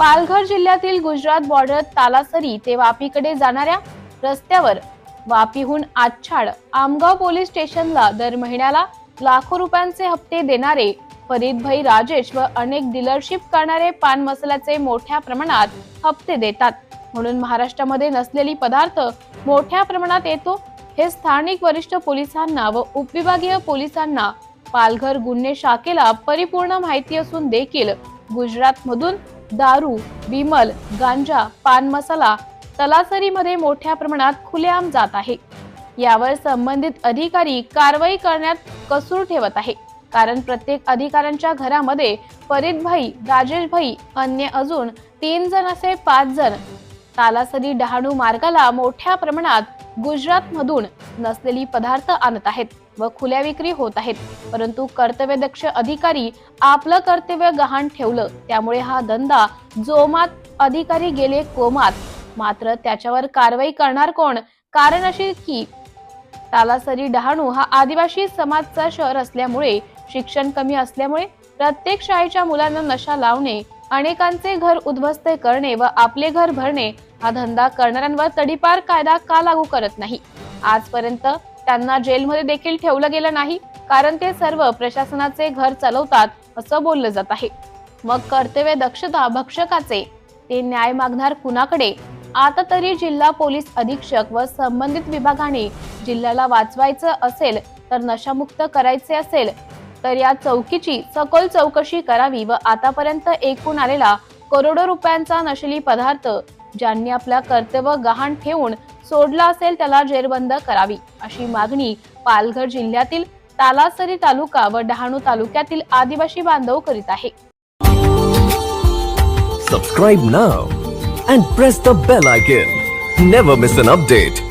पालघर जिल्ह्यातील गुजरात बॉर्डर तालासरी ते वापीकडे जाणाऱ्या रस्त्यावर वापीहून आच्छाड आमगाव पोलीस स्टेशनला दर महिन्याला लाखो रुपयांचे हप्ते देणारे फरीदभाई राजेश व अनेक डीलरशिप करणारे पान मसाल्याचे मोठ्या प्रमाणात हप्ते देतात. म्हणून महाराष्ट्रामध्ये नसलेली पदार्थ मोठ्या प्रमाणात येतो हे स्थानिक वरिष्ठ पोलिसांना व उपविभागीय पोलिसांना पालघर गुन्हे शाखेला परिपूर्ण माहिती असून देखील गुजरात मधून दारू बिमल गांजा पान मसाला तलासरीमध्ये मोठ्या प्रमाणात खुलेआम जात आहे. यावर संबंधित अधिकारी कारवाई करण्यात कसूर ठेवत आहे. कारण प्रत्येक अधिकाऱ्यांच्या घरामध्ये फरीदभाई राजेशभाई अन्य अजून तीन जण असे पाच जण. तालासरी डहाणू मार्गाला मोठ्या प्रमाणात गुजरात मधून नसलेली पदार्थ आणत आहेत. व खुल्या विक्री होत आहेत. परंतु कर्तव्यदक्ष अधिकारी आपलं कर्तव्य गहाण ठेवलं. त्यामुळे हा धंदा जोमात अधिकारी गेले कोमात. मात्र त्याच्यावर कारवाई करणार कोण? कारण अशी की तालासरी डहाणू हा आदिवासी समाजचा शहर असल्यामुळे शिक्षण कमी असल्यामुळे प्रत्येक शाळेच्या मुलांना नशा लावणे अनेकांचे घर उद्ध्वस्त करणे व आपले घर भरणे हा धंदा करणाऱ्यांवर तडीपार कायदा का लागू करत नाही? आजपर्यंत त्यांना जेलमध्ये देखील ठेवलं गेलं नाही कारण ते सर्व प्रशासनाचे घर चालवतात असं बोललं जात आहे. मग कर्तव्य दक्षता भक्षकाचे ते न्याय मागणार कुणाकडे? आता तरी जिल्हा पोलीस अधीक्षक व संबंधित विभागाने जिल्ह्याला वाचवायचं असेल तर नशामुक्त करायचे असेल तर या चौकीची सखोल चौकशी करावी व आतापर्यंत एकूण आलेला करोडो रुपयांचा नशेली पदार्थ ज्यांनी आपला कर्तव्य गहाण ठेवून सोडला असेल त्याला जेरबंद करावी. अशी मागणी पालघर जिल्ह्यातील तालासरी तालुका व डहाणू तालुक्यातील आदिवासी बांधव करीत आहे. Subscribe now and press the bell icon never miss an update